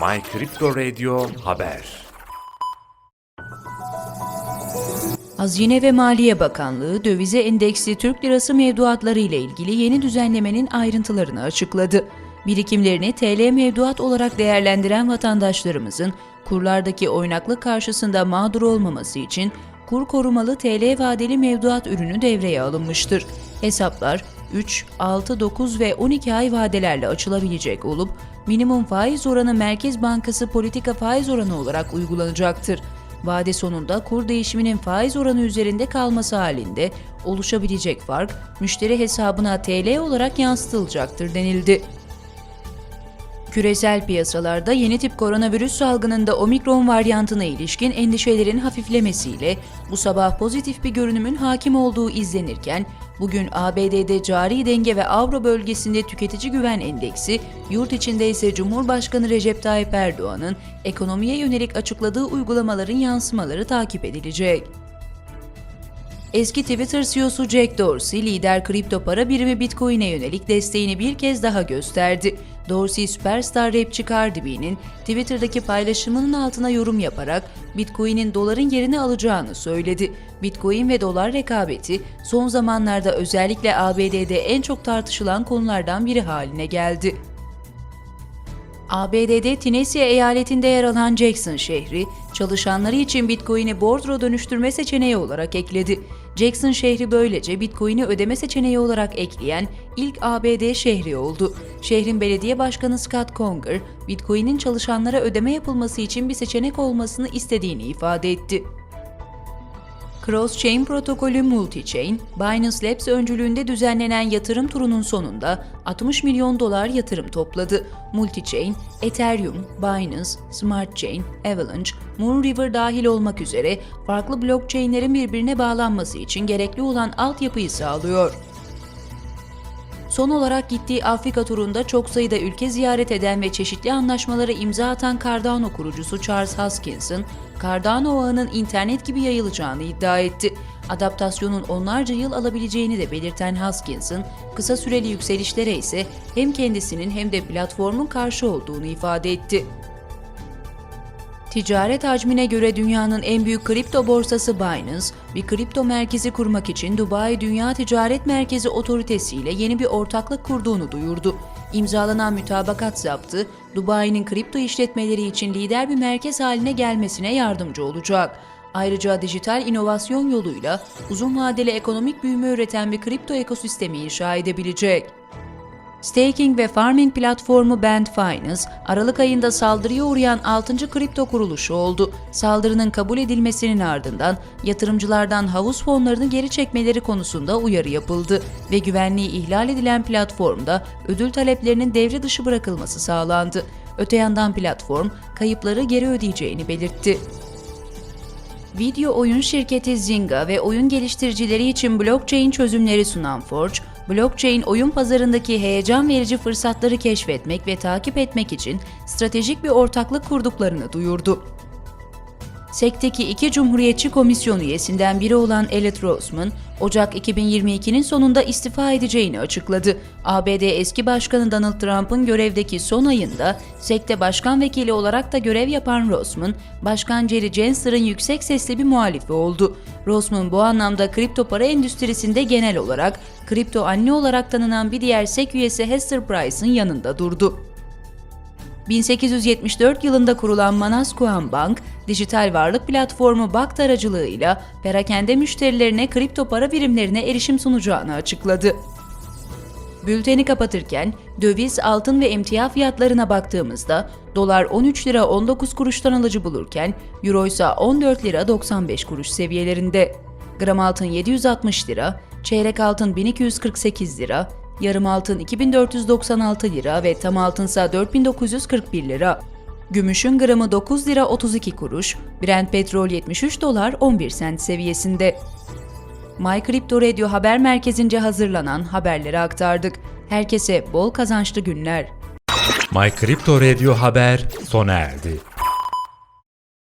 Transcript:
My Crypto Radio Haber Hazine ve Maliye Bakanlığı dövize endeksli Türk lirası mevduatları ile ilgili yeni düzenlemenin ayrıntılarını açıkladı. Birikimlerini TL mevduat olarak değerlendiren vatandaşlarımızın kurlardaki oynaklık karşısında mağdur olmaması için kur korumalı TL vadeli mevduat ürünü devreye alınmıştır. Hesaplar 3, 6, 9 ve 12 ay vadelerle açılabilecek olup minimum faiz oranı Merkez Bankası politika faiz oranı olarak uygulanacaktır. Vade sonunda kur değişiminin faiz oranı üzerinde kalması halinde oluşabilecek fark müşteri hesabına TL olarak yansıtılacaktır denildi. Küresel piyasalarda yeni tip koronavirüs salgınında omikron varyantına ilişkin endişelerin hafiflemesiyle bu sabah pozitif bir görünümün hakim olduğu izlenirken, bugün ABD'de cari denge ve Avro bölgesinde tüketici güven endeksi, yurt içinde ise Cumhurbaşkanı Recep Tayyip Erdoğan'ın ekonomiye yönelik açıkladığı uygulamaların yansımaları takip edilecek. Eski Twitter CEO'su Jack Dorsey, lider kripto para birimi Bitcoin'e yönelik desteğini bir kez daha gösterdi. Dorsey, süperstar rapçi Cardi B'nin Twitter'daki paylaşımının altına yorum yaparak Bitcoin'in doların yerini alacağını söyledi. Bitcoin ve dolar rekabeti son zamanlarda özellikle ABD'de en çok tartışılan konulardan biri haline geldi. ABD'de Tennessee eyaletinde yer alan Jackson şehri, çalışanları için Bitcoin'i bordro dönüştürme seçeneği olarak ekledi. Jackson şehri böylece Bitcoin'i ödeme seçeneği olarak ekleyen ilk ABD şehri oldu. Şehrin belediye başkanı Scott Conger, Bitcoin'in çalışanlara ödeme yapılması için bir seçenek olmasını istediğini ifade etti. Cross-Chain protokolü Multichain, Binance Labs öncülüğünde düzenlenen yatırım turunun sonunda 60 milyon dolar yatırım topladı. Multichain, Ethereum, Binance, Smart Chain, Avalanche, Moonriver dahil olmak üzere farklı blockchain'lerin birbirine bağlanması için gerekli olan altyapıyı sağlıyor. Son olarak gittiği Afrika turunda çok sayıda ülke ziyaret eden ve çeşitli anlaşmalara imza atan Cardano kurucusu Charles Hoskinson, Cardano ağının internet gibi yayılacağını iddia etti. Adaptasyonun onlarca yıl alabileceğini de belirten Hoskinson, kısa süreli yükselişlere ise hem kendisinin hem de platformun karşı olduğunu ifade etti. Ticaret hacmine göre dünyanın en büyük kripto borsası Binance, bir kripto merkezi kurmak için Dubai Dünya Ticaret Merkezi Otoritesi ile yeni bir ortaklık kurduğunu duyurdu. İmzalanan mütabakat zaptı, Dubai'nin kripto işletmeleri için lider bir merkez haline gelmesine yardımcı olacak. Ayrıca dijital inovasyon yoluyla uzun vadeli ekonomik büyüme üreten bir kripto ekosistemi inşa edebilecek. Staking ve farming platformu Band Finance, Aralık ayında saldırıya uğrayan 6. kripto kuruluşu oldu. Saldırının kabul edilmesinin ardından yatırımcılardan havuz fonlarını geri çekmeleri konusunda uyarı yapıldı ve güvenliği ihlal edilen platformda ödül taleplerinin devre dışı bırakılması sağlandı. Öte yandan platform kayıpları geri ödeyeceğini belirtti. Video oyun şirketi Zynga ve oyun geliştiricileri için blockchain çözümleri sunan Forge, blockchain oyun pazarındaki heyecan verici fırsatları keşfetmek ve takip etmek için stratejik bir ortaklık kurduklarını duyurdu. SEC'teki iki Cumhuriyetçi Komisyon üyesinden biri olan Elliot Roseman, Ocak 2022'nin sonunda istifa edeceğini açıkladı. ABD eski başkanı Donald Trump'ın görevdeki son ayında SEC'te başkan vekili olarak da görev yapan Roseman, Başkan Jerry Gensler'ın yüksek sesli bir muhalifi oldu. Roseman bu anlamda kripto para endüstrisinde genel olarak kripto anne olarak tanınan bir diğer SEC üyesi Hester Price'ın yanında durdu. 1874 yılında kurulan Manasquan Bank, dijital varlık platformu BAKT aracılığıyla perakende müşterilerine kripto para birimlerine erişim sunacağını açıkladı. Bülteni kapatırken döviz, altın ve emtia fiyatlarına baktığımızda dolar 13 lira 19 kuruştan alıcı bulurken euro ise 14 lira 95 kuruş seviyelerinde. Gram altın 760 lira, çeyrek altın 1248 lira, yarım altın 2496 lira ve tam altınsa 4941 lira. Gümüşün gramı 9 lira 32 kuruş, Brent petrol 73 dolar 11 sent seviyesinde. My Crypto Radio haber merkezince hazırlanan haberleri aktardık. Herkese bol kazançlı günler. My Crypto Radio Haber sona erdi.